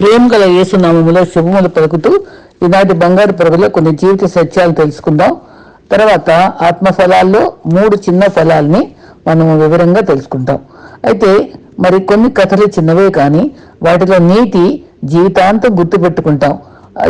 ప్రేమ గల ఏసునామములో శుభములు పలుకుతూ ఈనాటి బంగారు పరుగులో కొన్ని జీవిత సత్యాలు తెలుసుకుందాం. తర్వాత ఆత్మ ఫలాల్లో మూడు చిన్న ఫలాల్ని మనము వివరంగా తెలుసుకుంటాం. అయితే మరి కొన్ని కథలు చిన్నవే కానీ వాటిలో నీతి జీవితాంతం గుర్తుపెట్టుకుంటాం.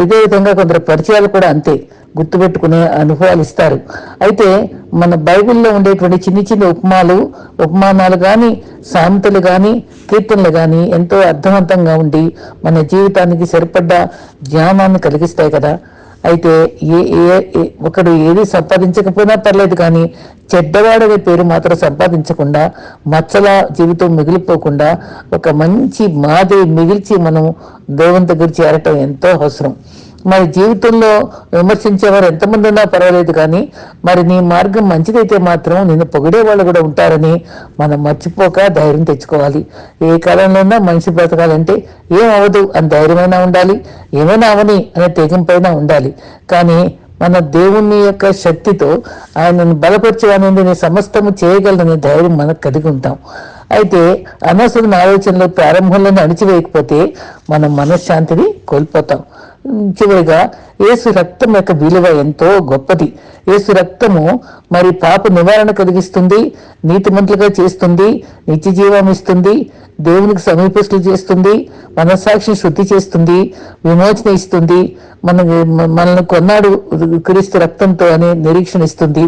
ఇదే విధంగా కొందరు పరిచయాలు కూడా అంతే. గుర్తుపెట్టుకునే అనుభవాలు ఇస్తారు. అయితే మన బైబిల్లో ఉండేటువంటి చిన్ని చిన్ని ఉపమాలు ఉపమానాలు కానీ సామెతలు కానీ కీర్తనలు కానీ ఎంతో అర్థవంతంగా ఉండి మన జీవితానికి సరిపడ్డ జ్ఞానాన్ని కలిగిస్తాయి కదా. అయితే ఏ ఏ ఏ- ఒకడు ఏది సంపాదించకపోయినా పర్లేదు కానీ చెడ్డవాడనే పేరు మాత్రం సంపాదించకుండా మచ్చల జీవితం మిగిలిపోకుండా ఒక మంచి మాది మిగిల్చి మనం దేవుని దగ్గర చేరటం ఎంతో అవసరం. మరి జీవితంలో విమర్శించేవారు ఎంతమంది ఉన్నా పర్వాలేదు కానీ మరి నీ మార్గం మంచిదైతే మాత్రం నిన్ను పొగిడే వాళ్ళు కూడా ఉంటారని మనం మర్చిపోక ధైర్యం తెచ్చుకోవాలి. ఏ కాలంలోనా మనిషి బ్రతకాలంటే ఏం అవ్వదు అని ధైర్యమైనా ఉండాలి ఏమైనా అవని అనే తెగింపైన ఉండాలి. కానీ మన దేవుని యొక్క శక్తితో ఆయనను బలపరచడానికి నేను సమస్తము చేయగలనని ధైర్యం మనకు కలిగి ఉంటాం. అయితే అనవసరమైన ఆలోచనలు ప్రారంభంలోనే అణిచివేయకపోతే మనం మనశ్శాంతిని కోల్పోతాం. చివరిగా ఏసు రక్తం యొక్క విలువ ఎంతో గొప్పది. ఏసు రక్తము మరి పాప నివారణ కలిగిస్తుంది నీతిమంతులుగా చేస్తుంది నిత్య జీవం ఇస్తుంది దేవునికి సమీపస్తులు చేస్తుంది మనస్సాక్షిని శుద్ధి చేస్తుంది విమోచన ఇస్తుంది మన మనల్ని కొన్నాడు క్రీస్తు రక్తంతో అనే నిరీక్షణ ఇస్తుంది.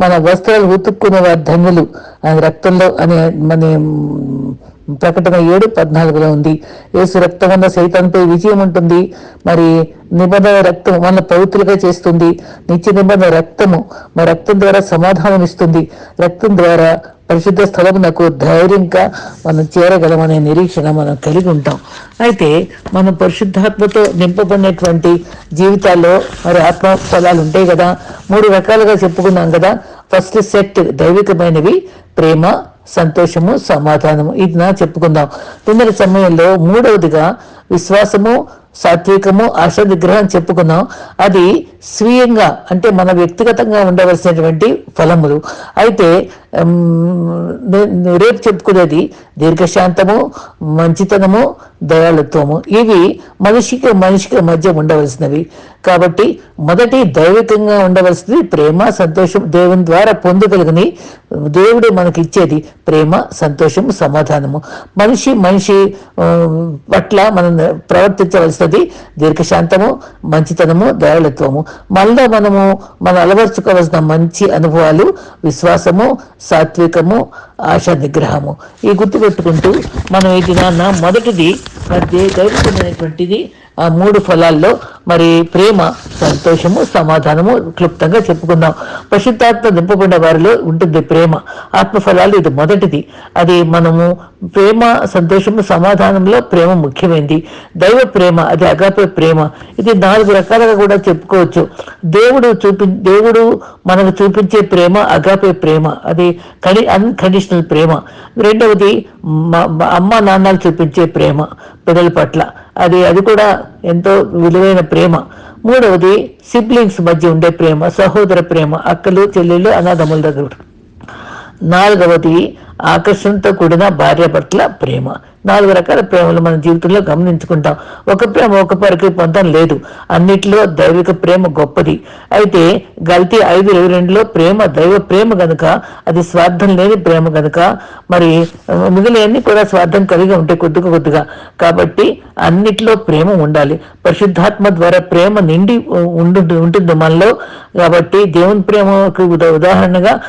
మన వస్త్రాలు ఉతుక్కునే వారి ధన్యులు. ఆయన రక్తంలో అనే మన ప్రకటన ఏడు పద్నాలుగులో ఉంది. యేసు రక్తం వల్ల సైతంపై విజయం ఉంటుంది. మరి నిబంధన రక్తం మన పవిత్రులుగా చేస్తుంది. నిత్య నిబంధన రక్తము మా రక్తం ద్వారా సమాధానం ఇస్తుంది. రక్తం ద్వారా పరిశుద్ధ స్థలమునకు ధైర్యంగా మనం చేరగలమనే నిరీక్షణ మనం కలిగి ఉంటాం. అయితే మనం పరిశుద్ధాత్మతో నింపబడినటువంటి జీవితాల్లో మరి ఆత్మ ఫలాలు ఉంటాయి కదా. మూడు రకాలుగా చెప్పుకున్నాం కదా. ఫస్ట్ సెట్ దైవికమైనవి ప్రేమ సంతోషము సమాధానము. ఇది నా చెప్పుకుందాం. తొందర సమయంలో మూడవదిగా విశ్వాసము సాత్వికము ఆశ నిగ్రహం చెప్పుకున్నాం. అది స్వీయంగా అంటే మన వ్యక్తిగతంగా ఉండవలసినటువంటి ఫలములు. అయితే రేపు చెప్పుకునేది దీర్ఘశాంతము మంచితనము దయాళుత్వము. ఇవి మనిషికి మనిషికి మధ్య ఉండవలసినవి. కాబట్టి మొదటి దైవికంగా ఉండవలసింది ప్రేమ సంతోషం దేవుని ద్వారా పొందగలిగిన దేవుడు మనకి ఇచ్చేది ప్రేమ సంతోషం సమాధానము. మనిషి మనిషి పట్ల మనం ప్రవర్తించవలసినది దీర్ఘశాంతము మంచితనము దయాళత్వము. మళ్ళా మనము మనం అలవర్చుకోవాల్సిన మంచి అనుభవాలు విశ్వాసము సాత్వికము ఆశా నిగ్రహము ఈ గుర్తుపెట్టుకుంటూ మనం ఈ దినాన్న మొదటిది మరి దైవికమైనటువంటిది ఆ మూడు ఫలాల్లో మరి ప్రేమ సంతోషము సమాధానము క్లుప్తంగా చెప్పుకుందాం. పశుద్ధాత్మ నింపబడిన వారిలో ఉంటుంది ప్రేమ. ఆత్మ ఫలాలు ఇది మొదటిది. అది మనము ప్రేమ సంతోషము సమాధానంలో ప్రేమ ముఖ్యమైనది దైవ ప్రేమ అది అగాపే ప్రేమ. ఇది నాలుగు రకాలుగా కూడా చెప్పుకోవచ్చు. దేవుడు చూపి దేవుడు మనకు చూపించే ప్రేమ అగాపే ప్రేమ. అది కడి అన్కండిషనల్ ప్రేమ. రెండవది అమ్మ నాన్నలు చూపించే ప్రేమ పిల్లల పట్ల. అది అది కూడా ఎంతో విలువైన ప్రేమ. మూడవది సిబ్లింగ్స్ మధ్య ఉండే ప్రేమ సహోదర ప్రేమ అక్కలు చెల్లెళ్ళు అనాథముల దగ్గర. నాలుగవది ఆకర్షణతో కూడిన భార్య పట్ల ప్రేమ. నాలుగు రకాల ప్రేమలు మన జీవితంలో గమనించుకుంటాం. ఒక ప్రేమ ఒక పరికి పొందం లేదు. అన్నిటిలో దైవిక ప్రేమ గొప్పది. అయితే గల్తీ ఐదు ఇరవై రెండులో ప్రేమ దైవ ప్రేమ గనుక అది స్వార్థం లేని ప్రేమ గనుక మరి మిగిలినన్ని కూడా స్వార్థం కలిగి ఉంటాయి కొద్దిగా కొద్దిగా. కాబట్టి అన్నిటిలో ప్రేమ ఉండాలి. పరిశుద్ధాత్మ ద్వారా ప్రేమ నిండి ఉండు ఉంటుంది మనలో. కాబట్టి దేవుని ప్రేమకు ఉదాహరణగా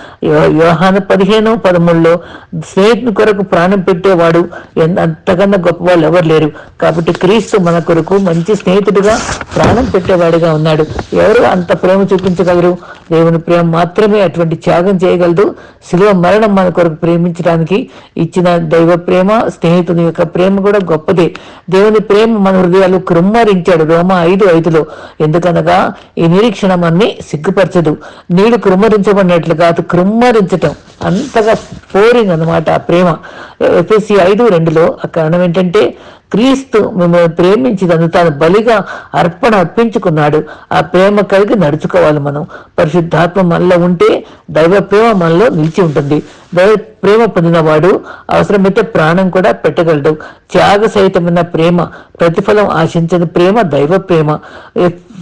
వ్యవహాన పదిహేను పదమూడులో స్నేహితుని కొరకు ప్రాణం పెట్టేవాడు. ఎన్- అంతకన్నా గొప్ప వాళ్ళు ఎవరు లేరు. కాబట్టి క్రీస్తు మన కొరకు మంచి స్నేహితుడిగా ప్రాణం పెట్టేవాడిగా ఉన్నాడు. ఎవరు అంత ప్రేమ చూపించగలరు? దేవుని ప్రేమ మాత్రమే అటువంటి త్యాగం చేయగలదు. శిలువ మరణం మన కొరకు ప్రేమించడానికి ఇచ్చిన దైవ ప్రేమ స్నేహితుని యొక్క ప్రేమ కూడా గొప్పదే. దేవుని ప్రేమ మన హృదయాలు కృమ్మరించాడు రోమ ఐదు ఐదులో. ఎందుకనగా ఈ నిరీక్షణ మనని సిగ్గుపరచదు. నీడు కృమ్మరించబడినట్లు కాదు కృమ్మరించటం అంతగా పోరింగ్ అనమాట ఆ ప్రేమ. ఎఫ్ఎస్సి ఐదు రెండులో ఆ కారణం ఏంటంటే క్రీస్తు మిమ్మల్ని ప్రేమించినందు తాను బలిగా అర్పణ అర్పించుకున్నాడు. ఆ ప్రేమ కలిగి నడుచుకోవాలి మనం. పరిశుద్ధాత్మ మనలో ఉంటే దైవ ప్రేమ మనలో నిలిచి ఉంటుంది. దైవ ప్రేమ పొందినవాడు అవసరమైతే ప్రాణం కూడా పెట్టగలడు. త్యాగ సహితమైన ప్రేమ ప్రతిఫలం ఆశించని ప్రేమ దైవ ప్రేమ.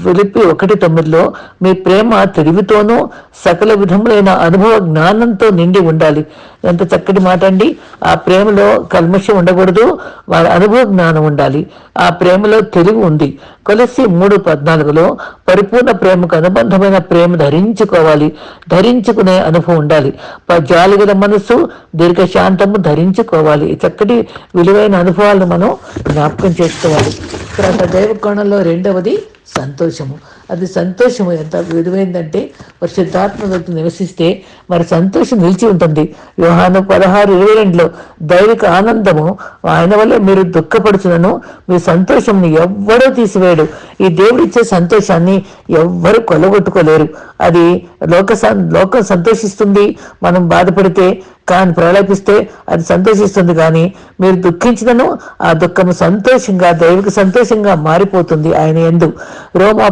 ఫిలిపి ఒకటి తొమ్మిదిలో మీ ప్రేమ తెలివితోనూ సకల విధములైన అనుభవ జ్ఞానంతో నిండి ఉండాలి. ఎంత చక్కటి మాట అండి. ఆ ప్రేమలో కల్మషం ఉండకూడదు వాళ్ళ అనుభవ జ్ఞానం ఉండాలి. ఆ ప్రేమలో తెలివి ఉంది. కొలసి మూడు పద్నాలుగులో పరిపూర్ణ ప్రేమకు అనుబంధమైన ప్రేమ ధరించుకోవాలి. ధరించుకునే అనుభవం ఉండాలి. జాలిగల మనసు దీర్ఘశాంతము ధరించుకోవాలి. చక్కటి విలువైన అనుభవాలను మనం జ్ఞాపకం చేసుకోవాలి. తర్వాత దైవ కోణంలో రెండవది సంతోషము. అది సంతోషము ఎంత విలువైందంటే పరిశుద్ధాత్మ వ్యక్తి నివసిస్తే మరి సంతోషం నిలిచి ఉంటుంది. వ్యవహారం పదహారు ఇరవై రెండులో దైవిక ఆనందము ఆయన వల్ల మీరు దుఃఖపడుచునను మీ సంతోషంని ఎవ్వరూ తీసివేయడు. ఈ దేవుడిచ్చే సంతోషాన్ని ఎవ్వరు కొలగొట్టుకోలేరు. అది లోక లోకం సంతోషిస్తుంది మనం బాధపడితే కానీ ప్రలాపిస్తే అది సంతోషిస్తుంది కానీ మీరు దుఃఖించినను ఆ దుఃఖము సంతోషంగా దైవిక సంతోషంగా మారిపోతుంది ఆయన ఎందు. రోమా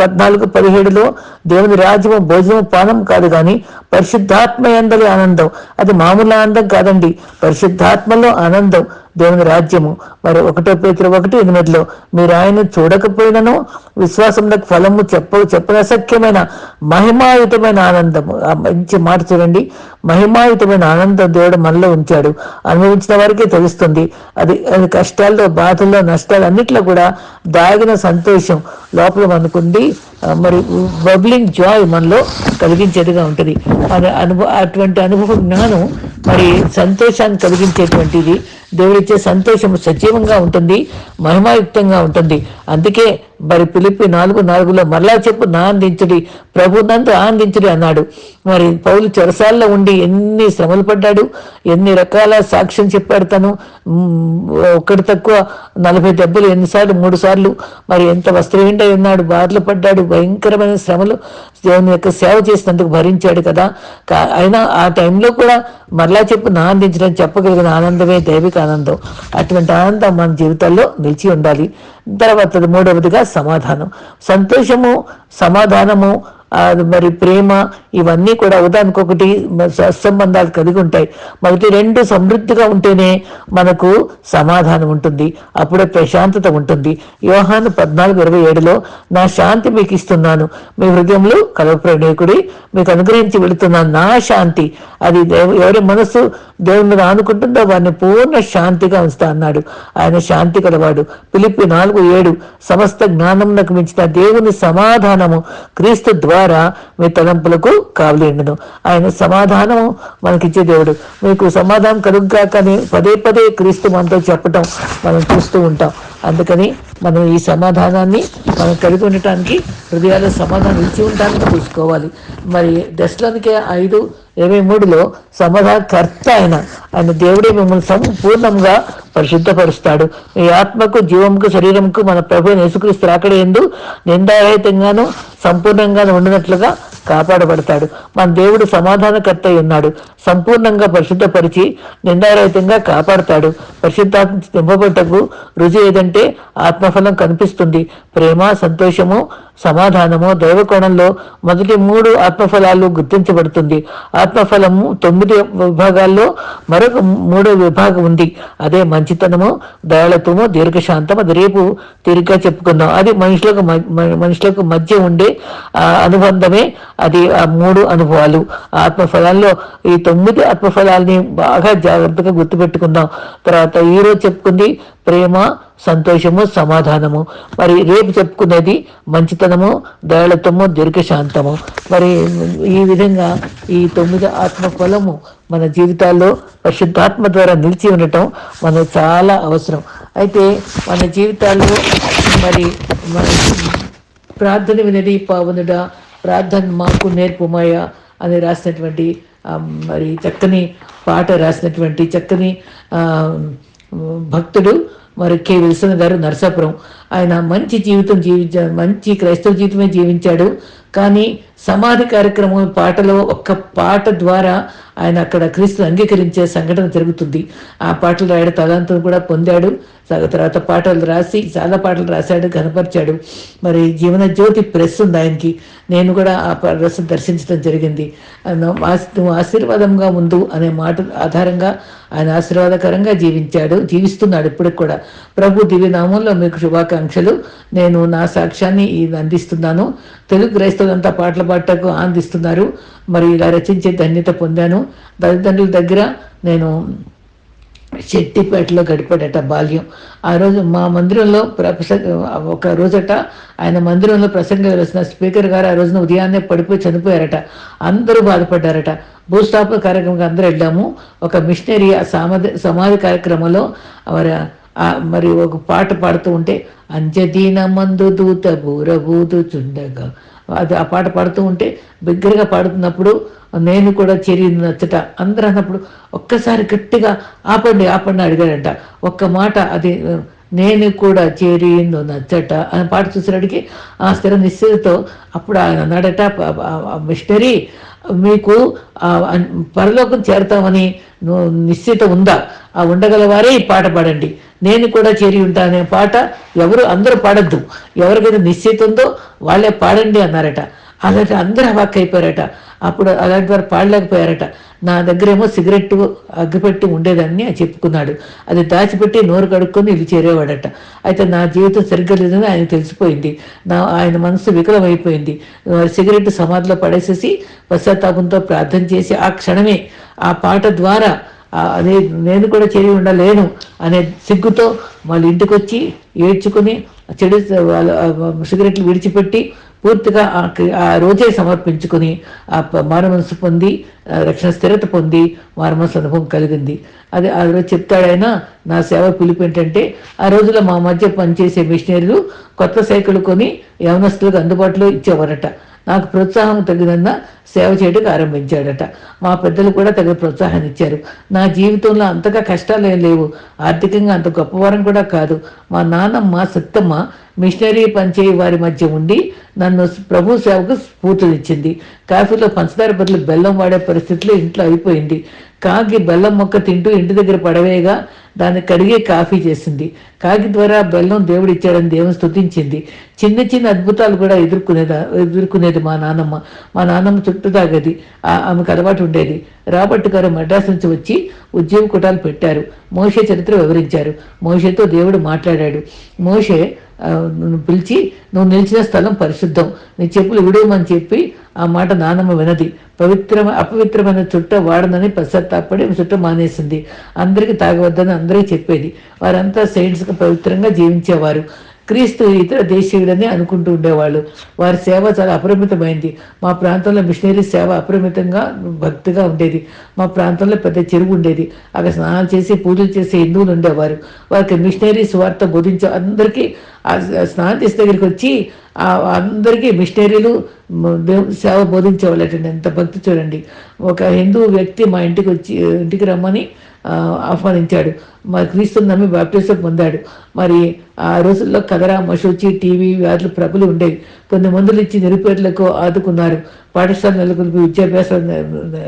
పద్నాలుగు పదిహేడులో దేవుని రాజ్యము భోజనము పానం కాదు కానీ పరిశుద్ధాత్మ ఎందలి ఆనందం. అది మామూలు ఆనందం కాదండి. పరిశుద్ధాత్మలో ఆనందం. దేవుని రాజ్యము. మరి ఒకటో పేతులు ఒకటి ఎనిమిదిలో మీరు ఆయన చూడకపోయినను విశ్వాసములకు ఫలము చెప్ప చెప్పనసఖ్యమైన మహిమాయుతమైన ఆనందము. ఆ మంచి మాట చూడండి. మహిమాయుతమైన ఆనందం దేవుడు మనలో ఉంచాడు. అనుభవించిన వారికే తెలుస్తుంది. అది అది కష్టాల్లో బాధల్లో నష్టాలు అన్నిట్లో కూడా దాగిన సంతోషం లోపల మనకుంది. మరి బబ్లింగ్ జాయ్ మనలో కలిగించేదిగా ఉంటుంది. అనుభవ అటువంటి అనుభవ జ్ఞానం మరి సంతోషాన్ని కలిగించేటువంటిది దేవుడిచ్చే సంతోషం సజీవంగా ఉంటుంది. మహిమాయుక్తంగా ఉంటుంది. అందుకే మరి పిలిపి నాలుగు నాలుగులో మరలా చెప్పు నా అందించుడి ప్రభు నందు ఆనందించుడి అన్నాడు. మరి పౌలు చెరసాల్లో ఉండి ఎన్ని శ్రమలు పడ్డాడు ఎన్ని రకాల సాక్ష్యం చెప్పాడు తను. ఒకటి తక్కువ నలభై దెబ్బలు ఎన్నిసార్లు మూడు సార్లు. మరి ఎంత వస్త్రహీండై ఉన్నాడు బాధలు పడ్డాడు భయంకరమైన శ్రమలు దేవుని యొక్క సేవ చేసినందుకు భరించాడు కదా. అయినా ఆ టైంలో కూడా మరలా చెప్పు నా అందించడం చెప్పగలిగిన ఆనందమే దైవిక ఆనందం. అటువంటి ఆనందం మన జీవితాల్లో నిలిచి ఉండాలి. తర్వాత మూడవదిగా సమాధానం. సంతోషము సమాధానము మరి ప్రేమ ఇవన్నీ కూడా ఒకదానికొకటి సత్సంబంధాలు కలిగి ఉంటాయి. మొదటి రెండు సమృద్ధిగా ఉంటేనే మనకు సమాధానం ఉంటుంది. అప్పుడే ప్రశాంతత ఉంటుంది. యోహాను పద్నాలుగు ఇరవై ఏడులో నా శాంతి మీకు ఇస్తున్నాను మీ హృదయంలో కలవప్రణేకుడి మీకు అనుగ్రహించి వెళుతున్నాను. నా శాంతి. అది ఎవరి మనసు దేవుని ఆనుకుంటుందో వారిని పూర్ణ శాంతిగా ఉంచుతా అన్నాడు. ఆయన శాంతి కలవాడు. పిలిపి నాలుగు ఏడు సమస్త జ్ఞానంకు మించిన దేవుని సమాధానము క్రీస్తు ద్వారా మీ తలంపులకు కావలేండును ఆయన సమాధానం మనకిచ్చే దేవుడు. మీకు సమాధానం కలుగ్గా కానీ పదే పదే క్రీస్తు మనతో చెప్పటం మనం చూస్తూ ఉంటాం. అందుకని మనం ఈ సమాధానాన్ని మనం కలిగి ఉండటానికి హృదయాల్లో సమాధానం ఇచ్చి ఉండటానికి చూసుకోవాలి. మరి దశలోనికే ఐదు ఇరవై మూడులో సమాధానకర్త ఆయన. ఆయన దేవుడే మిమ్మల్ని సంపూర్ణంగా పరిశుద్ధపరుస్తాడు. మీ ఆత్మకు జీవంకు శరీరంకు మన ప్రభు నేసుక్రీస్తు రాకడే ఎందు నిందారహితంగాను సంపూర్ణంగా ఉండినట్లుగా కాపాడబడతాడు. మన దేవుడు సమాధానకర్త ఉన్నాడు. సంపూర్ణంగా పరిశుద్ధపరిచి నిందారహితంగా కాపాడతాడు. పరిశుద్ధాత్మ నింపబట్టకు రుజు ఏదంటే ఆత్మఫలం కనిపిస్తుంది. ప్రేమ సంతోషము సమాధానము దైవకోణంలో మొదటి మూడు ఆత్మఫలాలు గుర్తించబడుతుంది. ఆత్మఫలము తొమ్మిది విభాగాల్లో మరొక మూడో విభాగం ఉంది. అదే మంచితనము దయాళత్వము దీర్ఘశాంతం అది రేపు తిరిగ్గా చెప్పుకుందాం. అది మనుషులకు మనుషులకు మధ్య ఉండే అనుబంధమే అది ఆ మూడు అనుభవాలు. ఆత్మఫలాల్లో ఈ తొమ్మిది ఆత్మఫలాల్ని బాగా జాగ్రత్తగా గుర్తుపెట్టుకుందాం. తర్వాత ఈరోజు చెప్పుకుంది ప్రేమ సంతోషము సమాధానము. మరి రేపు చెప్పుకునేది మంచితనము దయాళత్వము దీర్ఘశాంతము. మరి ఈ విధంగా ఈ తొమ్మిది ఆత్మఫలము మన జీవితాల్లో పరిశుద్ధాత్మ ద్వారా నిలిచి ఉండటం మనకు చాలా అవసరం. అయితే మన జీవితాల్లో మరి మన ప్రార్థన వినడి పావనుడా ప్రార్థన మాకు నేర్పుమాయ అని రాసినటువంటి మరి చక్కని పాట రాసినటువంటి చక్కని భక్తుడు మరి కె విల్సన్ గారు నరసాపురం. ఆయన మంచి జీవితం జీవించాడు మంచి క్రైస్తవ జీవితమే జీవించాడు. కానీ సమాధి కార్యక్రమం పాటలో ఒక్క పాట ద్వారా ఆయన అక్కడ క్రీస్తు అంగీకరించే సంఘటన జరుగుతుంది. ఆ పాటలు రాయడం తలాంతం కూడా పొందాడు. తర్వాత పాటలు రాసి చాలా పాటలు రాశాడు కనపరిచాడు మరి జీవన జ్యోతి ప్రెస్ ఉంది ఆయనకి. నేను కూడా ఆ ప్రెస్ దర్శించడం జరిగింది. ఆయన నువ్వు ఆశీర్వాదంగా ఉండు అనే మాట ఆధారంగా ఆయన ఆశీర్వాదకరంగా జీవించాడు జీవిస్తున్నాడు ఇప్పటికి కూడా. ప్రభు దివ్యనామంలో మీకు శుభాకాంక్షలు నేను నా సాక్ష్యాన్ని ఇది అందిస్తున్నాను. తెలుగు క్రైస్తవులంతా పాటలు పాటకు ఆనందిస్తున్నారు మరి ఇలా రచించే ధన్యత పొందాను. తల్లిదండ్రుల దగ్గర నేను శెట్టిపేటలో గడిపాడట బాల్యం. ఆ రోజు మా మందిరంలో ప్రస- ఒక రోజట ఆయన మందిరంలో ప్రసంగం వేసిన స్పీకర్ గారు ఆ రోజున ఉదయాన్నే పడిపోయి చనిపోయారట. అందరూ బాధపడ్డారట. భూస్థాపన కార్యక్రమంకి అందరూ వెళ్ళాము. ఒక మిషనరీ ఆ సమాధి సమాధి కార్యక్రమంలో మరి మరి ఒక పాట పాడుతూ ఉంటే అంజదీన మందు దూత బూరబూదు చుండగా అది ఆ పాట పాడుతూ ఉంటే బిగ్గరగా పాడుతున్నప్పుడు నేను కూడా చెరి నచ్చట అందరూ అన్నప్పుడు ఒక్కసారి గట్టిగా ఆపండి ఆపండి అడిగాడంట ఒక్క మాట అది నేను కూడా చేరి నచ్చట అని పాట చూసినడికి ఆ స్థిర నిశ్చయతో అప్పుడు ఆయన అన్నాడట మిషనరీ మీకు పరలోకం చేరతామని నిశ్చిత ఉందా? ఆ ఉండగలవారే ఈ పాట పాడండి. నేను కూడా చేరి ఉంటానే పాట ఎవరు అందరూ పాడద్దు. ఎవరికైతే నిశ్చిత ఉందో వాళ్ళే పాడండి అన్నారట. అలాంటి అందరూ అవాక్ అయిపోయారట. అప్పుడు అలాంటి వారు పాడలేకపోయారట. నా దగ్గరేమో సిగరెట్ అగ్గిపెట్టి ఉండేదాన్ని చెప్పుకున్నాడు. అది దాచిపెట్టి నోరు కడుక్కొని ఇల్లు చేరేవాడట. అయితే నా జీవితం సరిగ్గా లేదని ఆయన తెలిసిపోయింది. నా ఆయన మనసు వికలమైపోయింది. అయిపోయింది సిగరెట్ సమాధిలో పడేసేసి పశ్చాత్తాపంతో ప్రార్థన చేసి ఆ క్షణమే ఆ పాట ద్వారా అదే నేను కూడా చేరి ఉండలేను అనే సిగ్గుతో వాళ్ళ ఇంటికి వచ్చి ఏడ్చుకుని చెడు వాళ్ళ సిగరెట్లు విడిచిపెట్టి పూర్తిగా ఆ రోజే సమర్పించుకుని ఆ ప- మనసు పొంది రక్షణ స్థిరత పొంది మారు మనసు అనుభవం కలిగింది. అది ఆ రోజు చెప్తాడైనా నా సేవ పిలుపు ఏంటంటే ఆ రోజుల్లో మా మధ్య పనిచేసే మిషనరీలు కొత్త సైకిల్ కొని యవనస్తులకు అందుబాటులో ఇచ్చేవారట. నాకు ప్రోత్సాహం తగినంత సేవ చేయడానికి ఆరంభించాడట. మా పెద్దలు కూడా తగిన ప్రోత్సాహాన్ని ఇచ్చారు. నా జీవితంలో అంతగా కష్టాలు ఏం లేవు. ఆర్థికంగా అంత గొప్పవారం కూడా కాదు. మా నానమ్మ సత్తమ్మ మిషనరీ పనిచేయ వారి మధ్య ఉండి నన్ను ప్రభు సేవకు స్ఫూర్తినిచ్చింది. కాఫీలో పంచదార బదులు బెల్లం వాడే పరిస్థితిలో ఇంట్లో అయిపోయింది. కాకి బెల్లం మొక్క తింటూ ఇంటి దగ్గర పడవేయగా దాన్ని కడిగే కాఫీ చేసింది. కాకి ద్వారా బెల్లం దేవుడు ఇచ్చాడని దేవుని స్థుతించింది చిన్న చిన్న అద్భుతాలు కూడా ఎదుర్కొనేదా ఎదుర్కొనేది మా నాన్నమ్మ మా నాన్నమ్మ చుట్టూ తాగది. ఆ- ఆమెకు అలవాటు ఉండేది. రాబర్ట్ గారు మద్రాసు నుంచి వచ్చి ఉద్యోగ కుటాలు పెట్టారు. మోషే చరిత్ర వివరించారు. మోషేతో దేవుడు మాట్లాడాడు. మోషే పిలిచి నువ్వు నిలిచిన స్థలం పరిశుద్ధం. నీ చెప్పులు విడవమని చెప్పి ఆ మాట నానమ్మ వినది. పవిత్రమ అపవిత్రమైన చుట్ట వాడనని పశ్చాత్తాపడి చుట్ట మానేసింది. అందరికీ తాగవద్దని అందరికీ చెప్పేది. వారంతా సైన్స్కి పవిత్రంగా జీవించేవారు. క్రీస్తు ఇతర దేశీయుడని అనుకుంటూ ఉండేవాళ్ళు. వారి సేవ చాలా అపరిమితమైంది. మా ప్రాంతంలో మిషనరీ సేవ అపరిమితంగా భక్తిగా ఉండేది. మా ప్రాంతంలో పెద్ద చెరువు ఉండేది. అక్కడ స్నానాలు చేసి పూజలు చేసే హిందువులు ఉండేవారు. వారికి మిషనరీ స్వార్థ బోధించే అందరికీ స్నానం చేసే దగ్గరికి వచ్చి అందరికీ మిషనరీలు సేవ బోధించేవాళ్ళటండి ఎంత భక్తి చూడండి. ఒక హిందూ వ్యక్తి మా ఇంటికి వచ్చి ఇంటికి రమ్మని ఆహ్వానించాడు. మా క్రీస్తుని నమ్మి బాప్టిజం పొందాడు. మరి ఆ రోజుల్లో కదరా మశూచి టీవీ వ్యాధులు ప్రబలు ఉండేవి. కొన్ని మందులు ఇచ్చి నిరుపేదలకు ఆదుకున్నారు. పాఠశాల నెలకొల్పి విద్యాభ్యాసం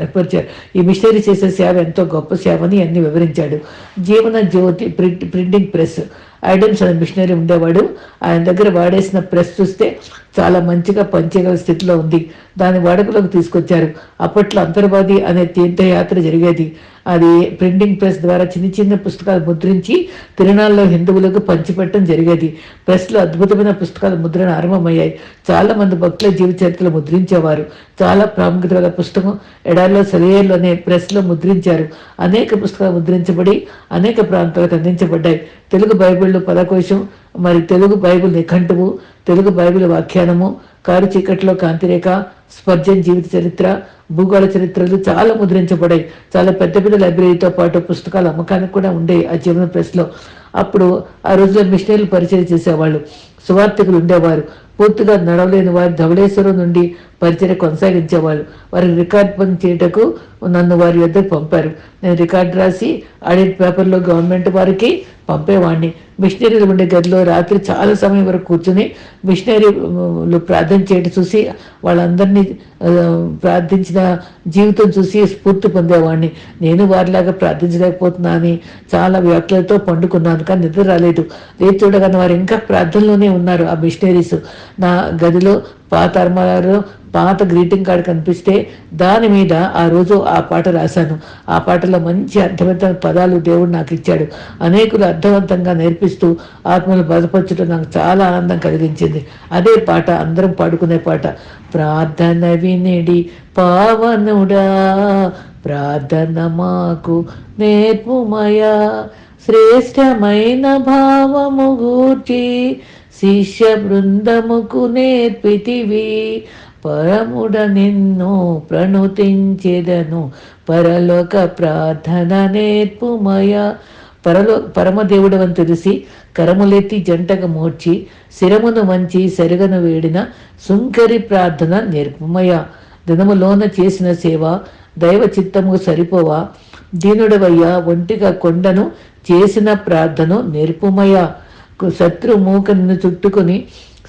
ఏర్పరిచారు. ఈ మిషనరీ చేసే సేవ ఎంతో గొప్ప సేవ అని అన్ని వివరించాడు. Jeevana Jyothi print printing press. Adams అనే మిషనరీ ఉండేవాడు. ఆయన దగ్గర వాడేసిన ప్రెస్ చూస్తే చాలా మంచిగా పనిచేయగల స్థితిలో ఉంది. దాని వాడుకలోకి తీసుకొచ్చారు. అప్పట్లో అంతర్వాది అనే తీర్థయాత్ర జరిగేది. అది ప్రింటింగ్ ప్రెస్ ద్వారా చిన్న చిన్న పుస్తకాలు ముద్రించి తిరునాళ్ళలో హిందువులకు పంచిపెట్టడం జరిగేది. ప్రెస్లో అద్భుతమైన పుస్తకాల ముద్రణ ఆరంభమయ్యాయి. చాలా మంది భక్తుల జీవిత చరిత్రలు ముద్రించేవారు. చాలా ప్రాముఖ్యత గల పుస్తకం ఎడారిలో సెలయేర్లు అనే ప్రెస్లో ముద్రించారు. అనేక పుస్తకాలు ముద్రించబడి అనేక ప్రాంతాలకు అందించబడ్డాయి. తెలుగు బైబిల్లో పదకోశం మరి తెలుగు బైబిల్ నిఘంటువు తెలుగు బైబిల్ వ్యాఖ్యానము కారు చీకట్లో కాంతిరేఖ స్పర్జన్ జీవిత చరిత్ర భూగోళ చరిత్రలు చాలా ముద్రించబడాయి. చాలా పెద్ద పెద్ద లైబ్రరీతో పాటు పుస్తకాలు అమ్మకానికి కూడా ఉండే ఆ జీవన ప్రెస్లో. అప్పుడు ఆ రోజుల్లో మిషనరీలు పరిచయం చేసేవాళ్ళు. సువార్థికులు ఉండేవారు. పూర్తిగా నడవలేని వారు ధవళేశ్వరం నుండి పరిచయం కొనసాగించేవాళ్ళు. వారి రికార్డ్ పని చేయటకు నన్ను వారి వద్దకు పంపారు. నేను రికార్డు రాసి ఆడిట్ పేపర్లో గవర్నమెంట్ వారికి పంపేవాడిని మిషనరీలు ఉండే గదిలో రాత్రి చాలా సమయం వరకు కూర్చుని మిషనరీలు ప్రార్థన చేయడం చూసి వాళ్ళందరినీ ప్రార్థించిన జీవితం చూసి స్ఫూర్తి పొందేవాడిని నేను వారిలాగా ప్రార్థించలేకపోతున్నా అని చాలా వ్యాఖ్యలతో పండుకున్నాను కానీ నిద్ర రాలేదు. లేదు చూడగానే వారు ఇంకా ప్రార్థనలోనే ఉన్నారు ఆ మిషనరీస్. నా గదిలో పాత అర్మాలో పాత గ్రీటింగ్ కార్డు కనిపిస్తే దాని మీద ఆ రోజు ఆ పాట రాశాను. ఆ పాటలో మంచి అర్థవంతమైన పదాలు దేవుడు నాకు ఇచ్చాడు. అనేకులు అర్థవంతంగా నేర్పిస్తూ ఆత్మలు బలపరచడం నాకు చాలా ఆనందం కలిగించింది. అదే పాట అందరం పాడుకునే పాట. ప్రార్థన వినిడి పావనుడా ప్రార్థన మాకు నేర్పుమయా శ్రేష్టమైన భావము గూర్చి శిష్య బృందముకు నేర్పితివి. పరముడ నిన్ను ప్రణుతించెదను. పరలోక ప్రార్థన నేర్పుమయ. పరలో పరమదేవుడవని తెలిసి కరములెత్తి జంటగా మోడ్చి శిరమును వంచి సెరగను వేడిన సుంకరి ప్రార్థన నేర్పుమయ. దినములోన చేసిన సేవ దైవ చిత్తము సరిపోవా. దీనుడవయ్యా ఒంటిగా కొండను చేసిన ప్రార్థన నేర్పుమయ. శత్రు మూక నిన్ను చుట్టుకొని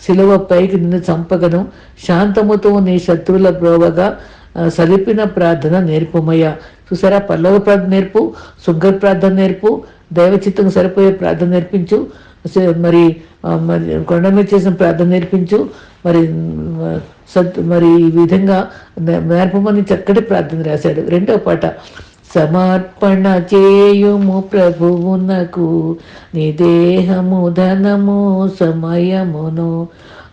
శిలువ పైకి నిన్ను చంపగను. శాంతముతో నీ శత్రువుల బ్రోవగా సరిపిన సలిపిన ప్రార్థన నేర్పుమయ్య. చూసారా? పల్లవ ప్రార్థన నేర్పు సుగ్గర్ ప్రార్థన నేర్పు దైవచిత్తం సరిపోయే ప్రార్థన నేర్పించు. మరి మరి కొండ మీద చేసిన ప్రార్థన నేర్పించు. మరి సత్ మరి ఈ విధంగా నేర్పమని చక్కటి ప్రార్థన రాశాడు. రెండో పాట. సమర్పణ చేయుము ప్రభువునకు నిదేహము ధనము సమయమును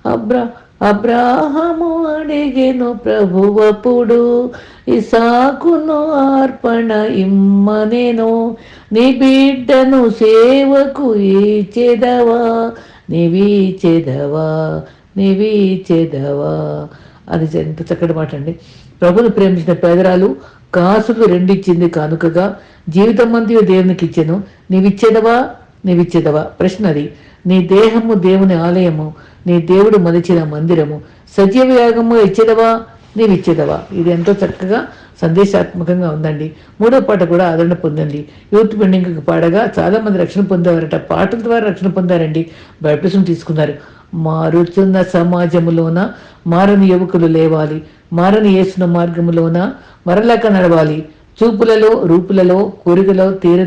అబ్రా అబ్రాహము అడిగెను ప్రభువపుడు ఇసాకును అర్పణ ఇమ్మనెను. నీ బిడ్డను సేవకు ఈచెదవా. నివీచెదవా నివీచెదవా అది ఎంత చక్కటి మాట అండి ప్రభుని ప్రేమించిన పేదరాలు కాసుకు రెండిచ్చింది కానుకగా జీవితం మంది దేవునికి ఇచ్చెను నీవిచ్చేదవా? నీవిచ్చేదవా? ప్రశ్న అది నీ దేహము దేవుని ఆలయము నీ దేవుడు మలిచిన మందిరము. సజీవ యాగము ఇచ్చేదవా? నీవిచ్చేదవా? ఇది ఎంతో చక్కగా సందేశాత్మకంగా ఉందండి. మూడో పాట కూడా ఆదరణ పొందండి. యూత్ బిల్డింగ్కి పాడగా చాలా మంది రక్షణ పొందేవారట. పాటల ద్వారా రక్షణ పొందారండి. బైప్టిజం తీసుకున్నారు. మారుతున్న సమాజములోన మారని యువకులు లేవాలి. మారని వేసిన మార్గములోన మరలక నడవాలి. చూపులలో రూపులలో కోరికలో తీర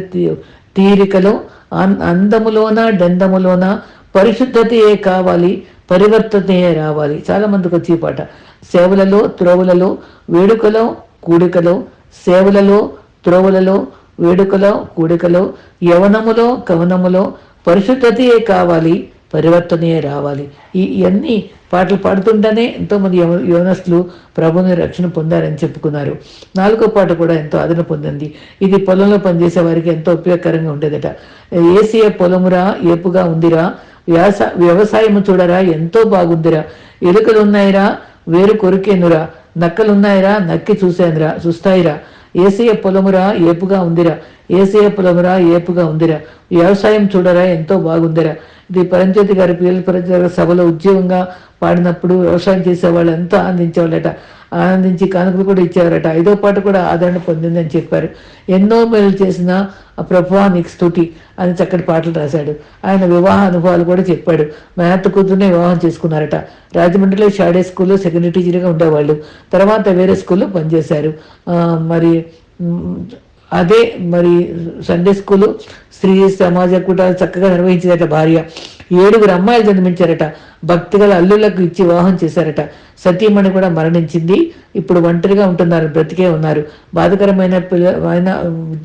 తీరికలో అందములోన డందములోన పరిశుద్ధతయే కావాలి. పరివర్తనయే రావాలి. చాలా మందికి వచ్చి పాట. సేవలలో త్రోవలలో వేడుకలో కూడికలో సేవలలో త్రోవలలో వేడుకలో కూడికలో యవనములో కవనములో పరిశుద్ధతయే కావాలి. పరివర్తనే రావాలి. ఈ ఇవన్నీ పాటలు పాడుతుంటేనే ఎంతోమంది యవ యవనస్తులు ప్రభుని రక్షణ పొందారని చెప్పుకున్నారు. నాలుగో పాట కూడా ఎంతో ఆదరణ పొందింది. ఇది పొలంలో పనిచేసే వారికి ఎంతో ఉపయోగకరంగా ఉండేదట. ఏసీఏ పొలమురా ఏపుగా ఉందిరా. వ్యవసా వ్యవసాయము చూడరా ఎంతో బాగుందిరా. ఎలుకలు ఉన్నాయిరా వేరు కొరికేనురా. నక్కలున్నాయిరా నక్కి చూశానురా చూస్తాయిరా. ఏసయ పొలమురా ఏపుగా ఉందిరా. ఏసయ పొలమురా ఏపుగా ఉందిరా. వ్యవసాయం చూడరా ఎంతో బాగుందిరా. ఇది పరంచేతి గారి పిల్లల పరంజ్యోతి సభలో ఉద్యోగంగా పాడినప్పుడు వ్యవసాయం చేసే వాళ్ళు ఎంతో ఆనందించేవాళ్ళట ఆనందించి కానుకలు కూడా ఇచ్చారట ఐదో పాట కూడా ఆదరణ పొందిందని చెప్పారు. ఎన్నో మేలు చేసిన ఆ ప్రభువా నీకు అని చక్కటి పాటలు రాశాడు. ఆయన వివాహ అనుభవాలు కూడా చెప్పాడు. మేనత్త కూతురునే వివాహం చేసుకున్నారట. రాజమండ్రిలో షాడే స్కూల్లో సెకండరీ టీచర్గా ఉండేవాళ్ళు. తర్వాత వేరే స్కూల్లో పనిచేశారు. మరి అదే మరి సండే స్కూలు స్త్రీ సమాజ కూడా చక్కగా నిర్వహించిందట భార్య. ఏడుగురు అమ్మాయిలు జన్మించారట. భక్తిగల అల్లులకు ఇచ్చి వివాహం చేశారట. సతీమణి కూడా మరణించింది. ఇప్పుడు ఒంటరిగా ఉంటున్నారు బ్రతికే ఉన్నారు. బాధకరమైన పిల్ల ఆయన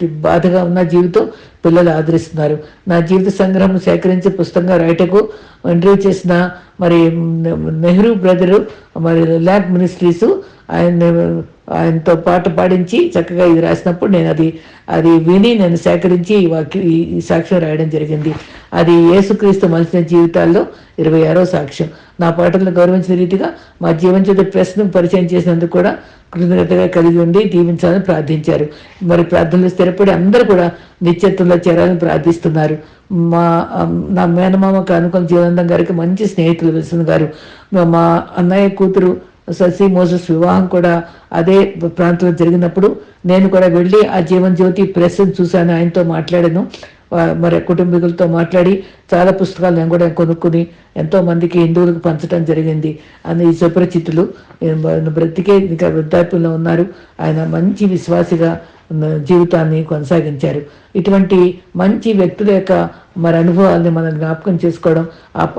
బాధగా ఉన్న జీవితం పిల్లలు ఆదరిస్తున్నారు. నా జీవిత సంగ్రహం సేకరించి పుస్తకంగా రాయటకు ఇంటర్వ్యూ చేసిన మరి నెహ్రూ బ్రదరు మరి ల్యాబ్ మినిస్ట్రీస్ ఆయన ఆయనతో పాట పాడించి చక్కగా ఇది రాసినప్పుడు నేను అది అది విని నేను సేకరించి ఈ వాక్యం ఈ సాక్ష్యం రాయడం జరిగింది. అది యేసుక్రీస్తు మనిషిన జీవితాల్లో ఇరవై ఆరో సాక్ష్యం. నా పాటలను గౌరవించిన రీతిగా మా జీవన జీవనజ్యోతి ప్రశ్నను పరిచయం చేసినందుకు కూడా కృతజ్ఞతగా కలిగి ఉండి దీవించాలని ప్రార్థించారు. మరి ప్రార్థనలు స్థిరపడి అందరూ కూడా నిత్యత్వంలో చేరాలని ప్రార్థిస్తున్నారు. మా నా మేనమామ కానుకొని జీవనందం గారికి మంచి స్నేహితులు విల్సన్ గారు. మా అన్నయ్య కూతురు ససి మోజస్ వివాహం కూడా అదే ప్రాంతంలో జరిగినప్పుడు నేను కూడా వెళ్ళి ఆ జీవన్ జ్యోతి ప్రెస్ని చూశాను ఆయనతో మాట్లాడాను. మరి కుటుంబీకులతో మాట్లాడి చాలా పుస్తకాలు నేను కూడా కొనుక్కుని ఎంతో మందికి హిందువులకు పంచడం జరిగింది అని ఈ సుపరిచితులు బ్రతికే ఇంకా వృద్ధాప్యంలో ఉన్నారు. ఆయన మంచి విశ్వాసిగా జీవితాన్ని కొనసాగించారు. ఇటువంటి మంచి వ్యక్తుల యొక్క మరి అనుభవాల్ని మనం జ్ఞాపకం చేసుకోవడం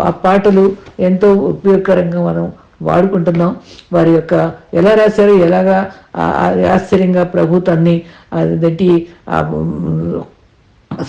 ఆ పాటలు ఎంతో ఉపయోగకరంగా మనం వాడుకుంటున్నాం. వారి యొక్క ఎలా రాశారు ఎలాగా ఆశ్చర్యంగా ప్రభుత్వాన్ని అదేంటి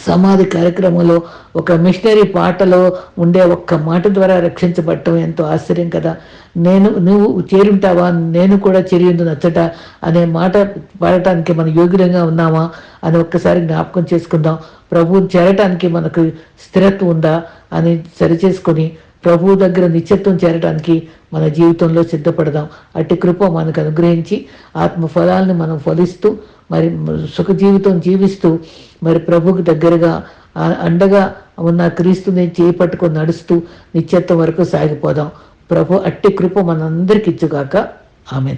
సమాధి కార్యక్రమంలో ఒక మిషనరీ పాటలో ఉండే ఒక్క మాట ద్వారా రక్షించబడటం ఎంతో ఆశ్చర్యం కదా. నేను నువ్వు చేరుంటావా? నేను కూడా చేరిందు నచ్చట అనే మాట పాడటానికి మనం యోగ్యంగా ఉన్నామా అని ఒక్కసారి జ్ఞాపకం చేసుకుందాం. ప్రభువు చేరటానికి మనకు స్థిరత్వం ఉందా అని సరిచేసుకొని ప్రభువు దగ్గర నిత్యత్వం చేరడానికి మన జీవితంలో సిద్ధపడదాం. అట్టి కృప మనకు అనుగ్రహించి ఆత్మ ఫలాలను మనం ఫలిస్తూ మరి సుఖ జీవితం జీవిస్తూ మరి ప్రభుకు దగ్గరగా ఆ- అండగా ఉన్న క్రీస్తుని చేపట్టుకొని నడుస్తూ నిత్యత్వం వరకు సాగిపోదాం. ప్రభు అట్టి కృప మనందరికి ఇచ్చుగాక. ఆమె